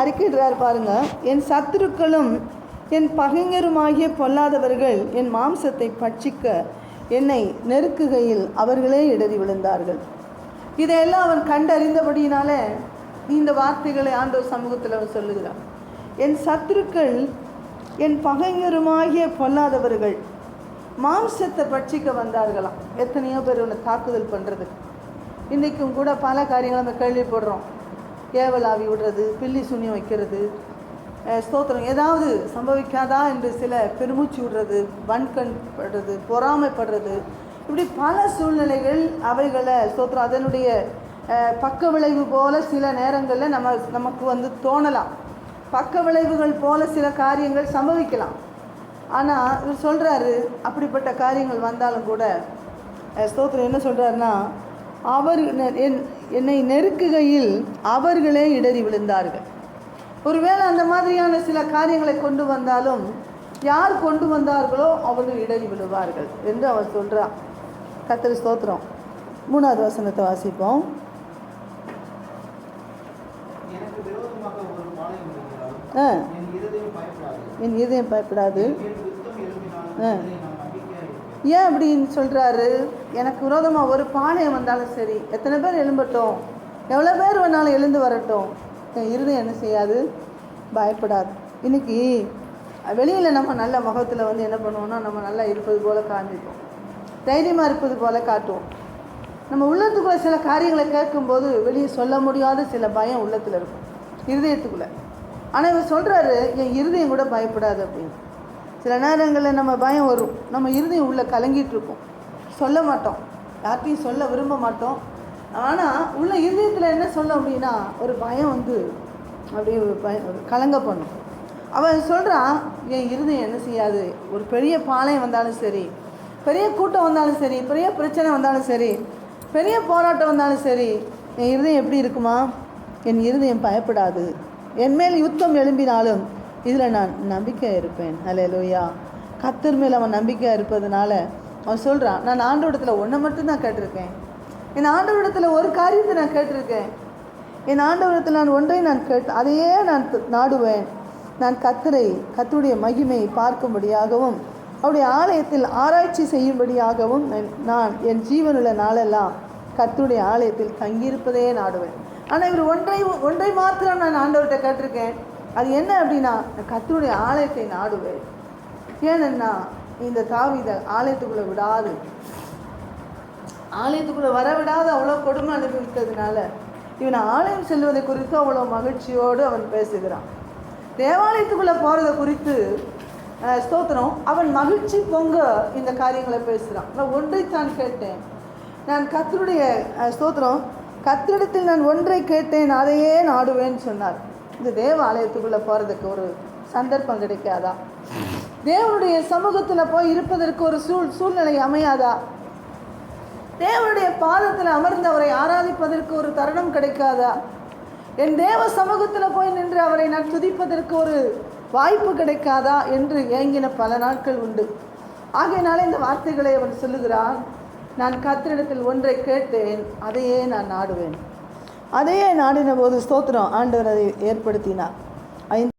அறிக்கையிடுறார் பாருங்க. என் சத்துருக்களும் என் பகைஞருமாகிய பொல்லாதவர்கள் என் மாம்சத்தை பட்சிக்க என்னை நெருக்குகையில் அவர்களே இடறி விழுந்தார்கள். இதையெல்லாம் அவன் கண்டறிந்தபடியினால இந்த வார்த்தைகளை ஆண்டவர் சமூகத்தில் அவன் சொல்லுகிறான் என் சத்துருக்கள் என் பகைஞருமாகிய பொல்லாதவர்கள் மாம்சத்தை பட்சிக்க வந்தார்களாம். எத்தனையோ பேர் உன்னை தாக்குதல் பண்ணுறது இன்றைக்கும் கூட பல காரியங்களை நம்ம கேள்விப்படுறோம். ஏவலாவி விடுறது பில்லி சூன்யம் வைக்கிறது ஸ்தோத்திரம். ஏதாவது சம்பவிக்காதா என்று சில பெருமூச்சு விடுறது வன்கண் படுறது பொறாமைப்படுறது இப்படி பல சூழ்நிலைகள் அவைகளை ஸ்தோத்திரம். அதனுடைய பக்க விளைவு போல சில நேரங்களில் நம்ம நமக்கு வந்து தோணலாம். பக்க விளைவுகள் போல சில காரியங்கள் சம்பவிக்கலாம். ஆனால் இவர் சொல்கிறாரு அப்படிப்பட்ட காரியங்கள் வந்தாலும் கூட ஸ்தோத்திரம் என்ன சொல்கிறாருன்னா அவர் என்- என்னை நெருக்குகையில் அவர்களே இடறி விழுந்தார்கள். ஒருவேளை அந்த மாதிரியான சில காரியங்களை கொண்டு வந்தாலும் யார் கொண்டு வந்தார்களோ அவர்கள் இடறி விழுவார்கள் என்று அவர் சொல்கிறார் கத்திரி ஸ்தோத்திரம். மூணாவது வசனத்தை வாசிப்போம். என் இதயம் பயப்படாது. ஆ. இதை நான் நம்பிக்கையாக இருப்பேன் ஏன் அப்படின்னு சொல்கிறாரு எனக்கு விரோதமாக ஒரு பானையம் வந்தாலும் சரி எத்தனை பேர் எழும்பட்டும்? எவ்வளோ பேர் வேணாலும் எழுந்து வரட்டும். என் இருதயம் என்ன செய்யாது? பயப்படாது. இன்னைக்கு வெளியில் நம்ம நல்ல முகத்தில் வந்து என்ன பண்ணுவோம்னா நம்ம நல்லா இருப்பது போல் காண்பிப்போம். தைரியமாக இருப்பது போல் காட்டுவோம். நம்ம உள்ளத்துக்குள்ளே சில காரியங்களை கேட்கும்போது வெளியே சொல்ல முடியாத சில பயம் உள்ளத்தில் இருக்கும். இருதயத்துக்குள்ளே. ஆனால் இவர் சொல்கிறாரு என் இருதயம் கூட பயப்படாது அப்படின்னு. சில நேரங்களில் நம்ம பயம் வரும். நம்ம இருதயம் உள்ளே கலங்கிட்டுருக்கோம் சொல்ல மாட்டோம். யார்கிட்டையும் சொல்ல விரும்ப மாட்டோம். ஆனால் உள்ள இருதயத்தில் என்ன சொல்லும் அப்படின்னா ஒரு பயம் வந்து அப்படியே ஒரு பயம் ஒரு கலங்க பண்ணும். அவன் சொல்கிறான் என் இருதயம் என்ன செய்யாது? ஒரு பெரிய பாளையம் வந்தாலும் சரி பெரிய கூட்டம் வந்தாலும் சரி பெரிய பிரச்சனை வந்தாலும் சரி பெரிய போராட்டம் வந்தாலும் சரி என் இருதயம் எப்படி இருக்குமா? என் இருதயம் பயப்படாது. என் மேல் யுத்தம் எழும்பினாலும் இதில் நான் நம்பிக்கையாக இருப்பேன். ஹalleluya கத்தர் மேலே அவன் நம்பிக்கையாக இருப்பதுனால அவன் சொல்கிறான் நான் ஆண்டவரிடத்தில் ஒன்றை மட்டும்தான் கேட்டிருக்கேன். என் ஆண்டவரிடத்தில் ஒரு காரியத்தை நான் கேட்டிருக்கேன். என் ஆண்டவரிடத்தில் நான் ஒன்றை நான் கேட்டு அதையே நான் நாடுவேன். நான் கத்தரை கத்தருடைய மகிமையை பார்க்கும்படியாகவும் அவருடைய ஆலயத்தில் ஆராய்ச்சி செய்யும்படியாகவும் நான்- நான் என் ஜீவனுள்ள நாளெல்லாம் கத்துடைய ஆலயத்தில் தங்கியிருப்பதே நாடுவேன். ஆனால் இவர் ஒன்றை ஒன்றை மாத்திரம் நான் ஆண்டவர்கிட்ட கேட்டிருக்கேன். அது என்ன அப்படின்னா கத்தருடைய ஆலயத்தை நாடுவேன். ஏனென்னா இந்த தாவித ஆலயத்துக்குள்ளே விடாது. ஆலயத்துக்குள்ளே வர விடாத அவ்வளோ கொடுமை அனுபவித்ததுனால. இவன் ஆலயம் செல்வதை குறித்து அவ்வளோ மகிழ்ச்சியோடு அவன் பேசுகிறான். தேவாலயத்துக்குள்ளே போகிறதை குறித்து ஸ்தோத்திரம். அவன் மகிழ்ச்சி பொங்க இந்த காரியங்களை பேசுகிறான். நான் ஒன்றைத்தான் கேட்டேன். நான் கத்தருடைய ஸ்தோத்திரம். கத்திரிடத்தில் நான் ஒன்றை கேட்டேன் அதையே நாடுவேன்னு சொன்னார். இந்த தேவாலயத்துக்குள்ளே போகிறதுக்கு ஒரு சந்தர்ப்பம் கிடைக்காதா? தேவனுடைய சமூகத்தில் போய் இருப்பதற்கு ஒரு சூழ் சூழ்நிலை அமையாதா? தேவனுடைய பாதத்தில் அமர்ந்து அவரை ஆராதிப்பதற்கு ஒரு தருணம் கிடைக்காதா? என் தேவ சமூகத்தில் போய் நின்று அவரை நான் துதிப்பதற்கு ஒரு வாய்ப்பு கிடைக்காதா? என்று ஏங்கின பல நாட்கள் உண்டு. ஆகையினால இந்த வார்த்தைகளை அவன் சொல்லுகிறான். நான் கத்திரிடத்தில் ஒன்றை கேட்டேன் அதையே நான் நாடுவேன். அதையே நாடின போது ஸ்தோத்திரம் ஆண்டவர் அதை ஏற்படுத்தினார். ஐந்து